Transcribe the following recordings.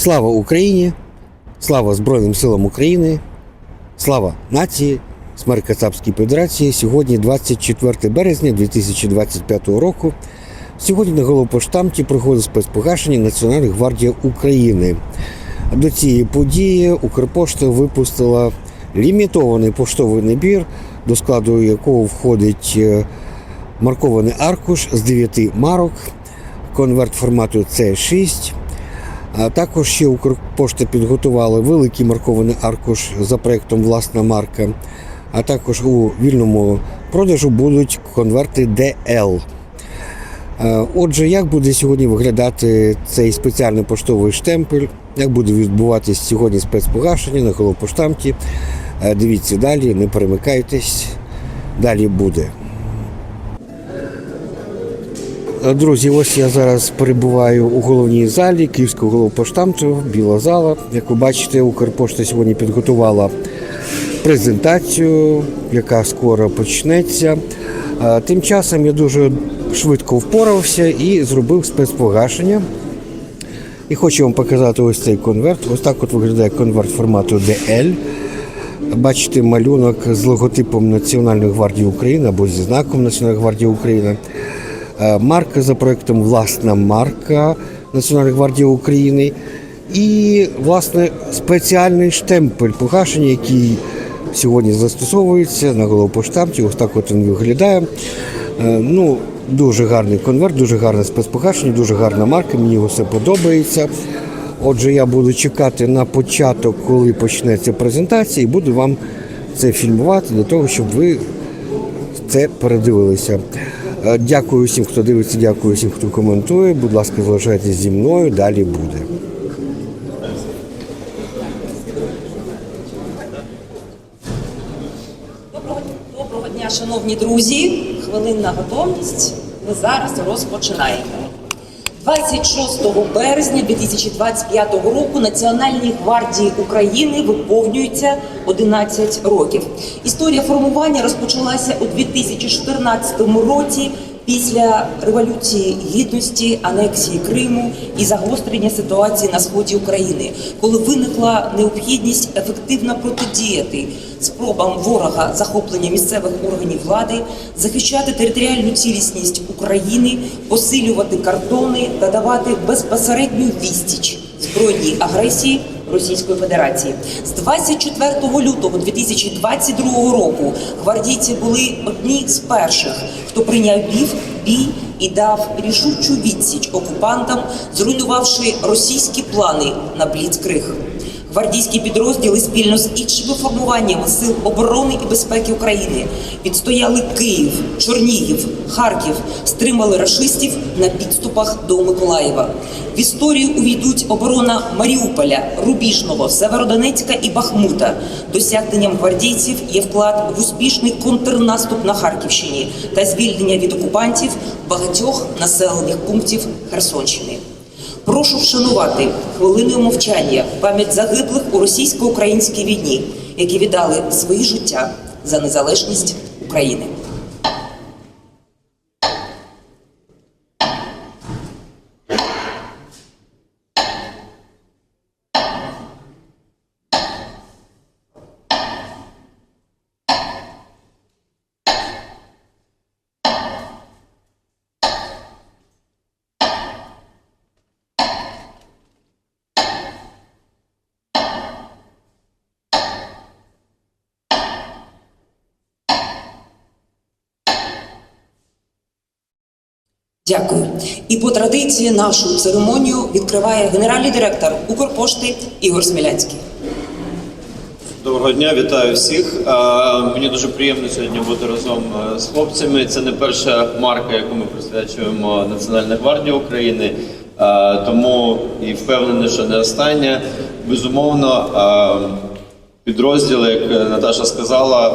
Слава Україні! Слава Збройним силам України! Слава нації! Смерть Кацапській Федерації! Сьогодні 24 березня 2025 року. Сьогодні на головпоштамті проходить спецпогашення Національної гвардії України. До цієї події Укрпошта випустила лімітований поштовий набір, до складу якого входить е, маркований аркуш з 9 марок, конверт формату C6. А також ще Укрпошта підготувала великий маркований аркуш за проєктом Власна марка. А також у вільному продажу будуть конверти DL. Е, Отже, як буде сьогодні виглядати цей спеціальний поштовий штемпель, як буде відбуватись сьогодні спецпогашення на головпоштамті, Е, дивіться далі, не перемикайтесь, далі буде. Е, Друзі, ось я зараз перебуваю у головній залі Київського головпоштамту, біла зала. Як ви бачите, Укрпошта сьогодні підготувала презентацію, яка скоро почнеться. Е, Тим часом я дуже швидко впорався і зробив спецпогашення. І хочу вам показати ось цей конверт. Ось так от виглядає конверт формату DL. Бачите малюнок з логотипом Національної гвардії України або зі знаком Національної гвардії України. Е, Марка за проектом Власна марка Національної гвардії України. І, власне, спеціальний штемпель погашення, який сьогодні застосовується на головпоштамті. Ось так от він виглядає. Е, Ну, дуже гарний конверт, дуже гарне спецпогашення, дуже гарна марка. Мені все подобається. Отже, я буду чекати на початок, коли почнеться презентація, і буду вам це фільмувати для того, щоб ви це передивилися. Е, Дякую всім, хто дивиться, дякую всім, хто коментує. Будь ласка, залишайтесь зі мною, далі буде. Доброго, дня, шановні друзі. Хвилинна готовність. Ми зараз розпочинаємо. 26 березня 2025 року Національній гвардії України виповнюється 11 років. Історія формування розпочалася у 2014 році після революції гідності, анексії Криму і загострення ситуації на сході України, коли виникла необхідність ефективно протидіяти спробам ворога захоплення місцевих органів влади, захищати територіальну цілісність України, посилювати кордони та давати безпосередню відсіч збройній агресії Російської Федерації з 24 лютого 2022 року гвардійці були одні з перших, хто прийняв бів бій і дав рішучу відсіч окупантам, зруйнувавши російські плани на Бліцкриг. Гвардійські підрозділи спільно з іншими формуваннями сил оборони і безпеки України відстояли Київ, Чорнігів, Харків, стримали рашистів на підступах до Миколаєва. В історію увійдуть оборона Маріуполя, Рубіжного, Северодонецька і Бахмута. Досягненням гвардійців є вклад в успішний контрнаступ на Харківщині та звільнення від окупантів багатьох населених пунктів Херсонщини. Прошу вшанувати хвилиною мовчання пам'ять загиблих у російсько-українській війні, які віддали свої життя за незалежність України. Дякую. І по традиції нашу церемонію відкриває генеральний директор Укрпошти Ігор Смілянський. Доброго дня, вітаю всіх. Мені дуже приємно сьогодні бути разом е, з хлопцями. Це не перша марка, яку ми присвячуємо Національній гвардії України, тому і впевнений, що не остання. Безумовно, підрозділи, як Наташа сказала,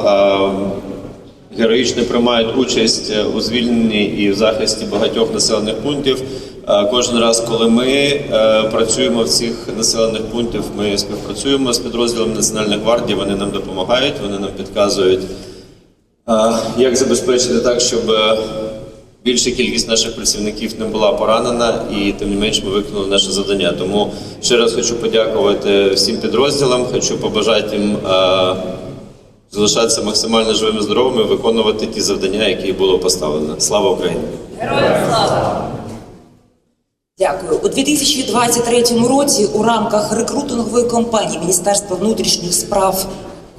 героїчно приймають участь у звільненні і в захисті багатьох населених пунктів. Е, Кожен раз, коли ми е, працюємо в цих населених пунктах, ми співпрацюємо з підрозділом Національної гвардії. Вони нам допомагають, вони нам підказують, е, як забезпечити так, щоб е, більша кількість наших працівників не була поранена, і тим не менш ми виконали наше завдання. Тому ще раз хочу подякувати всім підрозділам, хочу побажати їм е, залишатися максимально живими, здоровими, виконувати ті завдання, які було поставлено. Слава Україні! Героям Дякую. У 2023 році у рамках рекрутингової кампанії Міністерства внутрішніх справ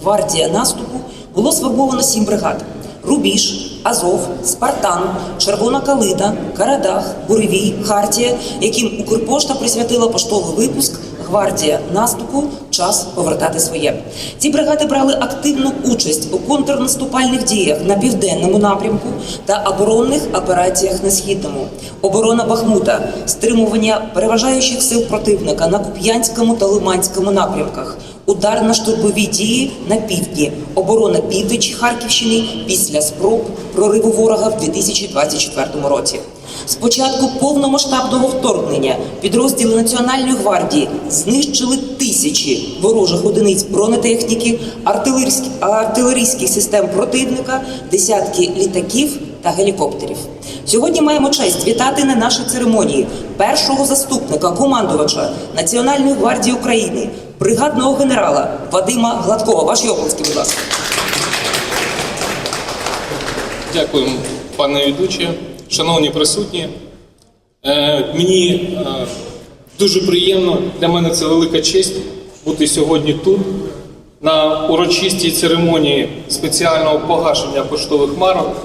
Гвардія наступу було сформовано сім бригад: Рубіж, Азов, Спартан, Червона Калида, Карадах, Буревій, Хартія, яким Укрпошта присвятила поштовий випуск Гвардія наступу час повертати своє. Ці бригади брали активну участь у контрнаступальних діях на південному напрямку та оборонних операціях на східному. Оборона Бахмута, стримування переважаючих сил противника на Куп'янському та Лиманському напрямках, удар на штурмові дії на півдні, оборона півдочі Харківщини після спроб прориву ворога в 2024 році. З початку повномасштабного вторгнення підрозділи Національної гвардії знищили тисячі ворожих одиниць бронетехніки, артилерійських систем противника, десятки літаків та гелікоптерів. Сьогодні маємо честь вітати на нашій церемонії першого заступника командувача Національної гвардії України, бригадного генерала Вадима Гладкова. Ваші оплески, будь ласка. Дякую, пане ведуче. Шановні присутні, е, мені е, дуже приємно, для мене це велика честь бути сьогодні тут, на урочистій церемонії спеціального погашення поштових марок,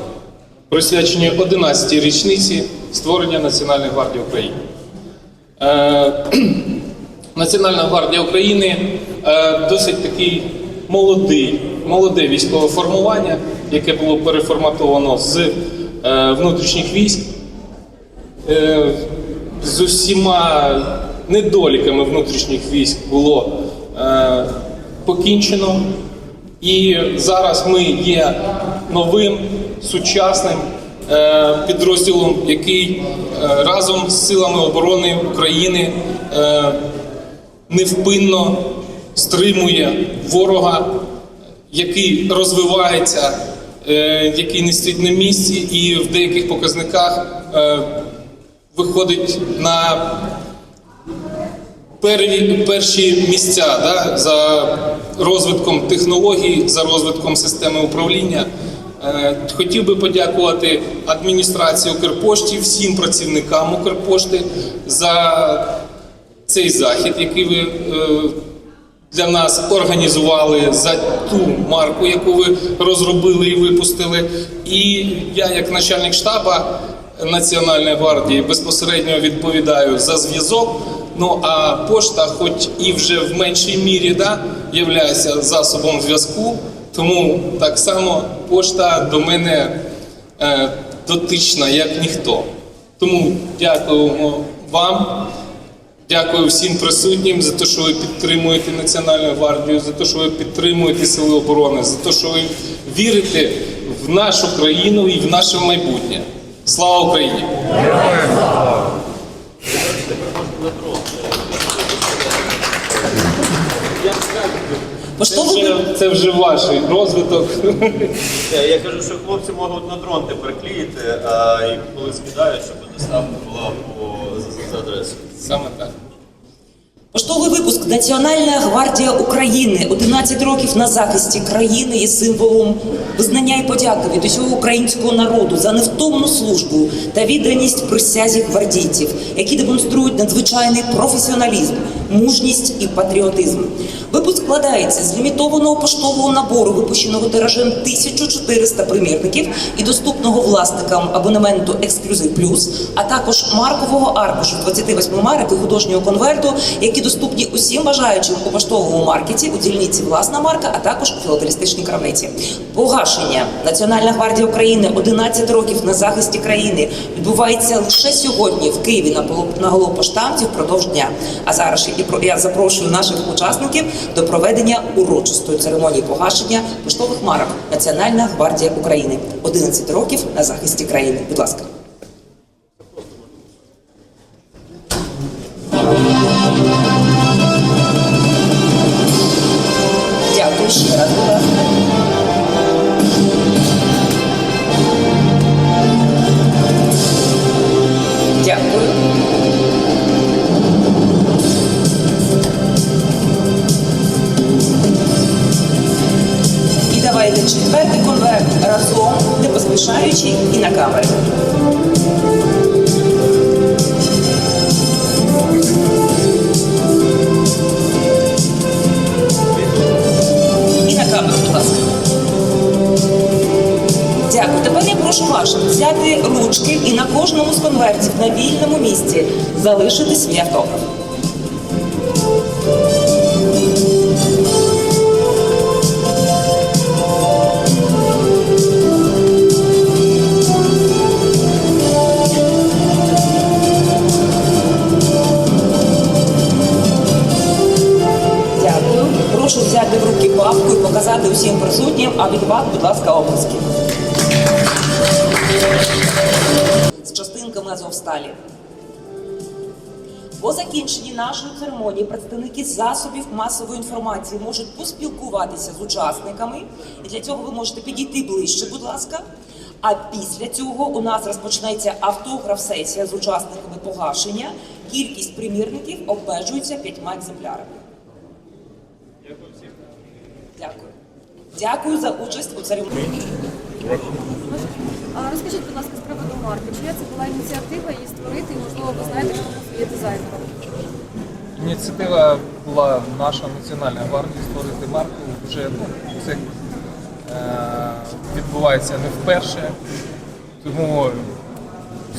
присвяченій 11-й річниці створення Національної гвардії України. Е, Національна гвардія України е, досить такий молодий, молоде військове формування, яке було переформатовано з е, внутрішніх військ, е, з усіма недоліками внутрішніх військ було покінчено. І зараз ми є новим сучасним підрозділом, який разом з силами оборони України невпинно стримує ворога, який розвивається, е, який не стоїть на місці, і в деяких показниках е, виходить на перші місця да, за розвитком технологій, за розвитком системи управління. Е, Хотів би подякувати адміністрації Укрпошті, всім працівникам Укрпошти за цей захід, який ви е, для нас організували за ту марку, яку ви розробили і випустили. І я, як начальник штаба Національної гвардії, безпосередньо відповідаю за зв'язок. Ну а пошта, хоч і вже в меншій мірі, да, є засобом зв'язку, тому так само пошта до мене е, дотична, як ніхто. Тому дякуємо вам. Дякую всім присутнім за те, що ви підтримуєте Національну гвардію, за те, що ви підтримуєте Сили оборони, за те, що ви вірите в нашу країну і в наше майбутнє. Слава Україні! Поштовий Це, вже- це вже ваш розвиток. Я, я кажу, що хлопці можуть на дрон тепер клеїти, а і коли скидають, щоб доставка була по за, за адресою. Саме так. Поштовий випуск Національна гвардія України 11 років на захисті країни є символом визнання і подяки від усього українського народу за невтомну службу та відданість присязі гвардійців, які демонструють надзвичайний професіоналізм, мужність і патріотизм. Випуск складається з лімітованого поштового набору, випущеного тиражем 1400 примірників і доступного власникам абонементу Ексклюзив Плюс, а також маркового аркушу 28 марок і художнього конверту, які доступні усім бажаючим у поштовому маркеті, у дільниці власна марка, а також у філателістичній крамниці. Погашення Національна гвардія України 11 років на захисті країни відбувається лише сьогодні в Києві на на впродовж дня. А зараз і я запрошую наших учасників до проведення урочистої церемонії погашення поштових марок Національна гвардія України 11 років на захисті країни. Будь ласка. Я взяти ручки і на кожному з конвертів на вільному місці залишити свій автограф. Прошу взяти в руки папку і показати усім присутнім, а від вас, будь ласка, обласки. З частинками Азовсталі. По закінченні нашої церемонії представники засобів масової інформації можуть поспілкуватися з учасниками. І для цього ви можете підійти ближче, будь ласка. А після цього у нас розпочнеться автограф-сесія з учасниками погашення. Кількість примірників обмежується п'ятьма екземплярами. Дякую. всім. Дякую. Дякую за участь у церемонії. А розкажіть, будь ласка, з приводу марки. Чия це була ініціатива її створити? І, можливо, ви знаєте, був її дизайнером? Ініціатива була наша національна гвардія створити марку. Вже ну, це е, відбувається не вперше, тому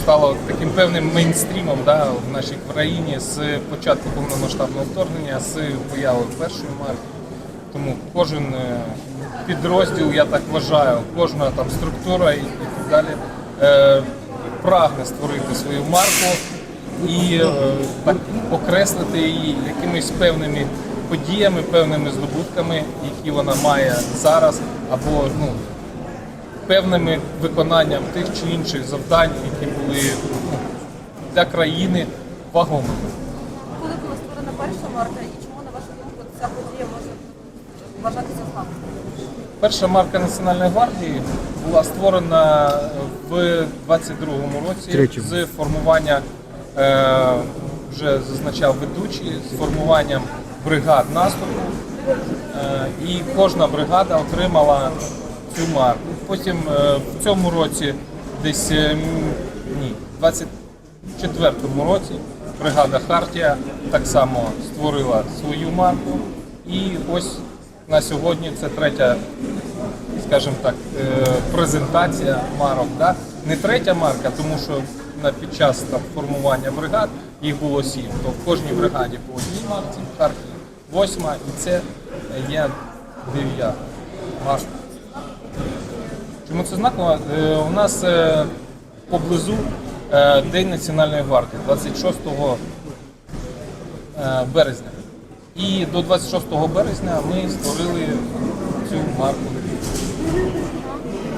стало таким певним мейнстрімом да, в нашій країні з початку повномасштабного вторгнення, з появою першої марки. Тому кожен е, підрозділ, я так вважаю, кожна там структура і, так далі прагне створити свою марку і е, окреслити її якимись певними подіями, певними здобутками, які вона має зараз, або ну, певними виконанням тих чи інших завдань, які були ну, для країни вагомими. Коли була створена перша марка і чому, на вашу думку, ця подія може знаком? Перша марка Національної гвардії була створена в 22-му році Третьому. з формування, е, вже зазначав ведучий, з формуванням бригад наступу. Е, і кожна бригада отримала цю марку. Потім е, в цьому році, десь е, ні, 24-му році бригада Хартія так само створила свою марку. І ось на сьогодні це третя скажімо так, е, презентація марок. Да? Не третя марка, тому що під час там, формування бригад їх було сім. То в кожній бригаді по одній марці, в Харкові восьма, і це є дев'ята марка. Чому це знаково? Е, У нас е, поблизу День Національної гвардії 26 е, березня. І до 26 березня ми створили цю марку.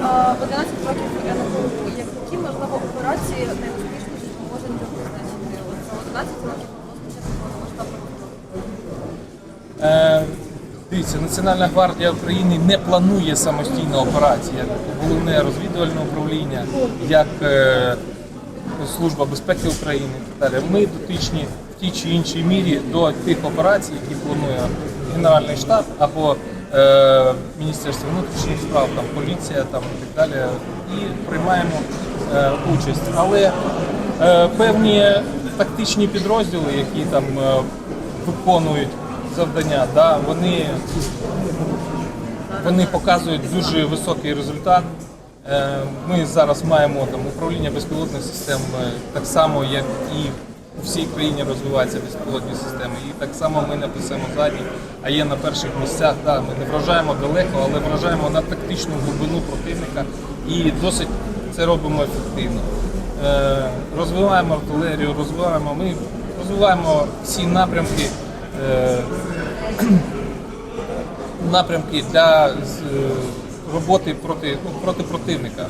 А, 11 років НГУ, які, можливо, операції найуспішніші ви можете визначити? От за 11 років. Е, Дивіться, Національна гвардія України не планує самостійно операції, як головне розвідувальне управління, як е, Служба безпеки України і так далі. Ми дотичні в тій чи іншій мірі до тих операцій, які планує Генеральний штаб або е, Міністерство внутрішніх справ, там поліція там і так далі, і приймаємо е, участь. Але е, певні тактичні підрозділи, які там е, виконують завдання, да, вони, вони показують дуже високий результат. Е, Ми зараз маємо там управління безпілотних систем е, так само, як і у всій країні розвиваються безпілотні системи. І так само ми писемо задні, а є на перших місцях. Да, ми не вражаємо далеко, але вражаємо на тактичну глибину противника і досить це робимо ефективно. Е, Розвиваємо артилерію, розвиваємо ми розвиваємо всі напрямки. е, напрямки для е, роботи проти, ну, проти противника,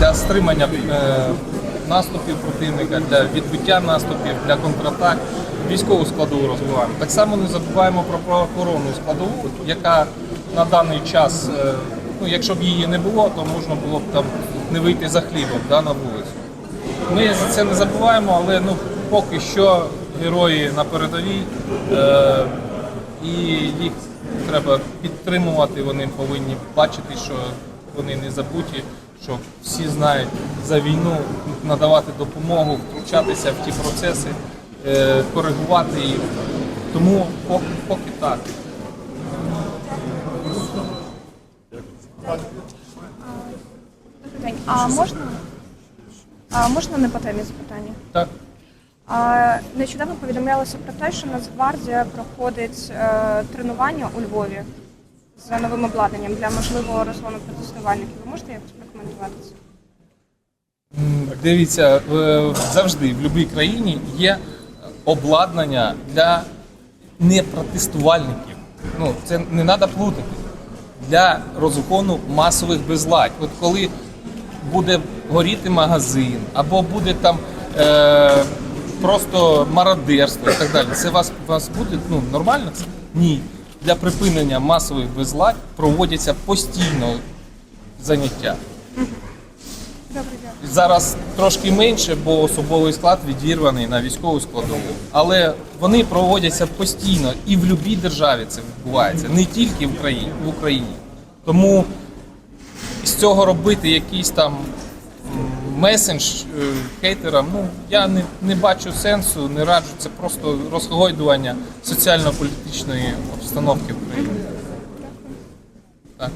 для стримання е, наступів противника, для відбиття наступів, для контратак. Військову складову розвиваємо. Так само не забуваємо про правоохоронну складову, яка на даний час, е, ну якщо б її не було, то можна було б там не вийти за хлібом да, на вулицю. Ми за це не забуваємо, але ну поки що герої на передовій е, і їх треба підтримувати. Вони повинні бачити, що вони не забуті, що всі знають за війну, надавати допомогу, втручатися в ті процеси, е, коригувати їх. Тому поки, поки так. Добрий день. А можна, а можна не по темі запитання? Так. А, нещодавно повідомлялося про те, що Нацгвардія проходить е, тренування у Львові з новим обладнанням для можливого розгону протестувальників. Ви можете якось прокоментувати це? Дивіться, завжди в будь-якій країні є обладнання для непротестувальників. Ну, це не треба плутати. Для розгону масових безладь. От коли буде горіти магазин, або буде там е, просто мародерство і так далі, це вас, вас буде ну, нормально? Ні. Для припинення масових безладь проводяться постійно заняття. Зараз трошки менше, бо особовий склад відірваний на військову складову. Але вони проводяться постійно і в будь-якій державі це відбувається, не тільки в Україні. В Україні. Тому з цього робити якийсь там месендж е, хейтерам, ну я не, не бачу сенсу, не раджу. Це просто розгойдування соціально-політичної обстановки в Україні. Так.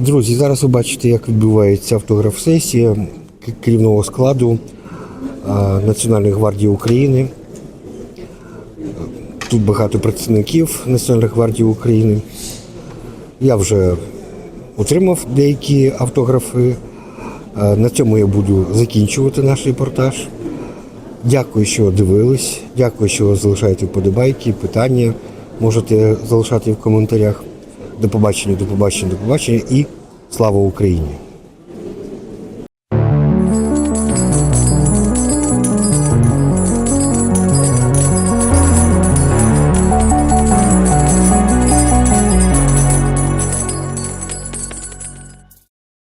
Друзі, зараз ви бачите, як відбувається автограф-сесія керівного складу Національної гвардії України. Тут багато представників Національної гвардії України. Я вже отримав деякі автографи. Е, На цьому я буду закінчувати наш репортаж. Дякую, що дивились. Дякую, що залишаєте вподобайки, питання можете залишати в коментарях. До побачення, до побачення, до побачення і слава Україні!